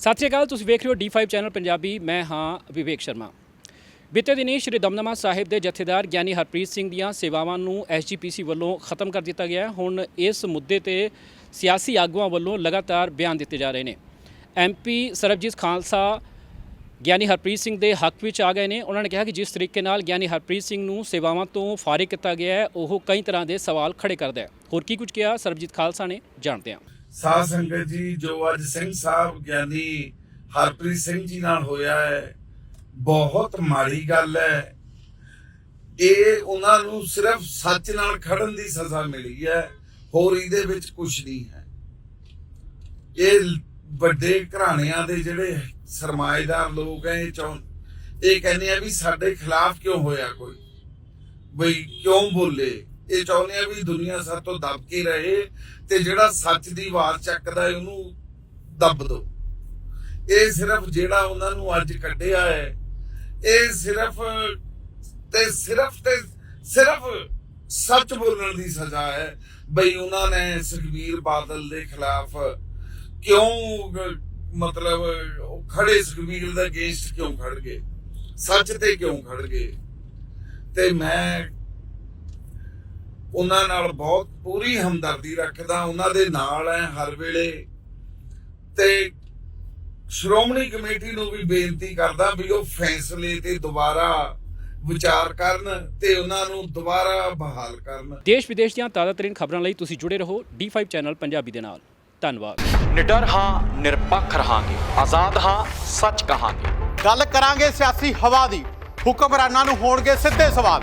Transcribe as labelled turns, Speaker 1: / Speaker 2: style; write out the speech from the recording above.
Speaker 1: ਸਤਿ ਸ਼੍ਰੀ ਅਕਾਲ, ਤੁਸੀਂ ਵੇਖ ਰਹੇ ਹੋ D5 ਚੈਨਲ ਪੰਜਾਬੀ, ਮੈਂ ਹਾਂ ਵਿਵੇਕ ਸ਼ਰਮਾ। ਬੀਤੇ ਦਿਨੀ ਸ਼੍ਰੀ ਦਮਦਮਾ ਸਾਹਿਬ ਦੇ ਜਥੇਦਾਰ ਗਿਆਨੀ ਹਰਪ੍ਰੀਤ ਸਿੰਘ ਦੀਆਂ ਸੇਵਾਵਾਂ ਨੂੰ ਐਸਜੀਪੀਸੀ ਵੱਲੋਂ ਖਤਮ ਕਰ ਦਿੱਤਾ ਗਿਆ ਹੁਣ ਇਸ ਮੁੱਦੇ ਤੇ ਸਿਆਸੀ ਆਗੂਆਂ ਵੱਲੋਂ ਲਗਾਤਾਰ ਬਿਆਨ ਦਿੱਤੇ ਜਾ ਰਹੇ ਨੇ। ਐਮਪੀ ਸਰਬਜੀਤ ਖਾਲਸਾ, ਗਿਆਨੀ ਹਰਪ੍ਰੀਤ ਸਿੰਘ ਦੇ ਹੱਕ ਵਿੱਚ ਆ ਗਏ ਨੇ। ਉਹਨਾਂ ਨੇ ਕਿਹਾ ਕਿ ਜਿਸ ਤਰੀਕੇ ਨਾਲ ਗਿਆਨੀ ਹਰਪ੍ਰੀਤ ਸਿੰਘ ਨੂੰ ਸੇਵਾਵਾਂ ਤੋਂ ਫਾਰਿਗ ਕੀਤਾ ਗਿਆ ਹੈ, ਉਹ ਕਈ ਤਰ੍ਹਾਂ ਦੇ ਸਵਾਲ ਖੜੇ ਕਰਦਾ ਹੈ। ਹੋਰ ਕੀ ਕੁਝ ਕਿਹਾ ਸਰਬਜੀਤ ਖਾਲਸਾ ਨੇ, ਜਾਣਦੇ ਹਾਂ।
Speaker 2: ਸਾਧ ਸੰਗਤ ਜੀ, ਜੋ ਅੱਜ ਸਿੰਘ ਸਾਹਿਬ ਗਿਆਨੀ ਹਰਪ੍ਰੀਤ ਸਿੰਘ ਜੀ ਨਾਲ ਹੋਇਆ ਹੈ, ਬਹੁਤ ਮਾੜੀ ਗੱਲ ਹੈ। ਇਹ ਉਹਨਾਂ ਨੂੰ ਸਿਰਫ ਸੱਚ ਨਾਲ ਖੜਨ ਦੀ ਸਜ਼ਾ ਮਿਲੀ ਹੈ, ਹੋਰ ਇਹਦੇ ਵਿੱਚ ਕੁਝ ਨਹੀਂ ਹੈ। ਇਹ ਵੱਡੇ ਘਰਾਣਿਆਂ ਦੇ ਜਿਹੜੇ ਸਰਮਾਏਦਾਰ ਲੋਕ ਹੈ, ਇਹ ਚਾਹੁੰ ਇਹ ਕਹਿੰਦੇ ਆ ਵੀ ਸਾਡੇ ਖਿਲਾਫ ਕਿਉਂ ਹੋਇਆ ਕੋਈ? ਬਈ ਕਿਉਂ ਬੋਲੇ? ਇਹ ਚਾਹੁੰਦੇ ਆ ਵੀ ਦੁਨੀਆ ਸਾਡੇ ਤੋਂ ਦਬ ਕੇ ਰਹੇ ਤੇ ਜਿਹੜਾ ਸੱਚ ਦੀ ਆਵਾਜ਼ ਚੱਕਦਾ ਹੈ ਉਹਨੂੰ ਦੱਬ ਦੋ। ਇਹ ਸਿਰਫ ਜਿਹੜਾ ਉਹਨਾਂ ਨੂੰ ਅੱਜ ਕੱਢਿਆ ਹੈ, ਇਹ ਸਿਰਫ ਤੇ ਸਿਰਫ ਤੇ ਸਿਰਫ ਸੱਚ ਬੋਲਣ ਦੀ ਸਜ਼ਾ ਹੈ। ਬਈ ਉਹਨਾਂ ਨੇ ਸੁਖਬੀਰ ਬਾਦਲ ਦੇ ਖਿਲਾਫ ਕਿਉਂ ਮਤਲਬ ਖੜੇ ਸੁਖਬੀਰ ਦੇ ਅਗੇਂਸਟ ਕਿਉਂ ਖੜ ਗਏ? ਸੱਚ ਤੇ ਕਿਉਂ ਖੜ ਗਏ? ਤੇ ਮੈਂ ਉਹਨਾਂ ਨਾਲ ਬਹੁਤ ਪੂਰੀ ਹਮਦਰਦੀ ਰੱਖਦਾ ਉਹਨਾਂ ਦੇ ਨਾਲ ਹੈ ਹਰ ਵੇਲੇ। ਤੇ ਸ਼੍ਰੋਮਣੀ ਕਮੇਟੀ ਨੂੰ ਵੀ ਬੇਨਤੀ ਕਰਦਾ ਵੀ ਉਹ ਫੈਸਲੇ ਤੇ ਦੁਬਾਰਾ ਵਿਚਾਰ ਕਰਨ ਤੇ ਉਹਨਾਂ ਨੂੰ ਦੁਬਾਰਾ ਬਹਾਲ ਕਰਨ।
Speaker 1: ਦੇਸ਼ ਵਿਦੇਸ਼ ਦੀਆਂ ਤਾਜ਼ਾ ਤਰੀਨ ਖਬਰਾਂ ਲਈ ਤੁਸੀਂ ਜੁੜੇ ਰਹੋ D5 ਚੈਨਲ ਪੰਜਾਬੀ ਦੇ ਨਾਲ। ਧੰਨਵਾਦ।
Speaker 3: ਨਿਡਰ ਹਾਂ ਨਿਰਪੱਖ ਰਹਾਂਗੇ। ਆਜ਼ਾਦ ਹਾਂ ਸੱਚ ਕਹਾਂਗੇ।
Speaker 4: ਗੱਲ ਕਰਾਂਗੇ ਸਿਆਸੀ ਹਵਾ ਦੀ। ਹੁਕਮਰਾਨਾਂ ਨੂੰ ਹੋਣਗੇ ਸਿੱਧੇ ਸਵਾਲ।